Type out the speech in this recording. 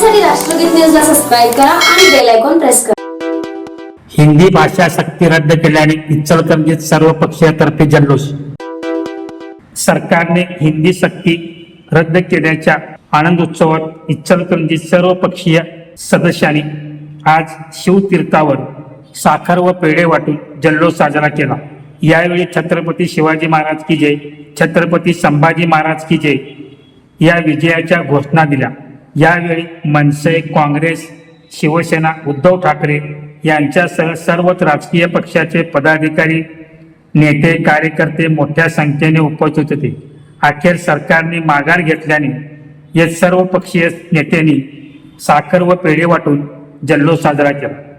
पाहण्यासाठी राष्ट्रगीत न्यूजला सबस्क्राईब करा आणि बेल आयकॉन प्रेस करा. हिंदी भाषा सक्ती रद्द केल्याने इचलकरंजीत सर्व पक्षीयतर्फे जल्लोष. सरकारने हिंदी सक्ती रद्द केल्याच्या आनंद उत्सवात इचलकरंजीत सर्व पक्षीय सदस्यांनी आज शिवतीर्थावर साखर व पेढे वाटून जल्लोष साजरा केला. यावेळी छत्रपती शिवाजी महाराज की जय छत्रपती संभाजी महाराज की जय या विजयाच्या घोषणा दिल्या. यावेळी मनसे काँग्रेस शिवसेना उद्धव ठाकरे यांच्यासह सर्वच राजकीय पक्षाचे पदाधिकारी नेते कार्यकर्ते मोठ्या संख्येने उपस्थित होते. अखेर सरकारने माघार घेतल्याने या सर्व पक्षीय नेत्यांनी साखर व पेढे वाटून जल्लोष साजरा केला.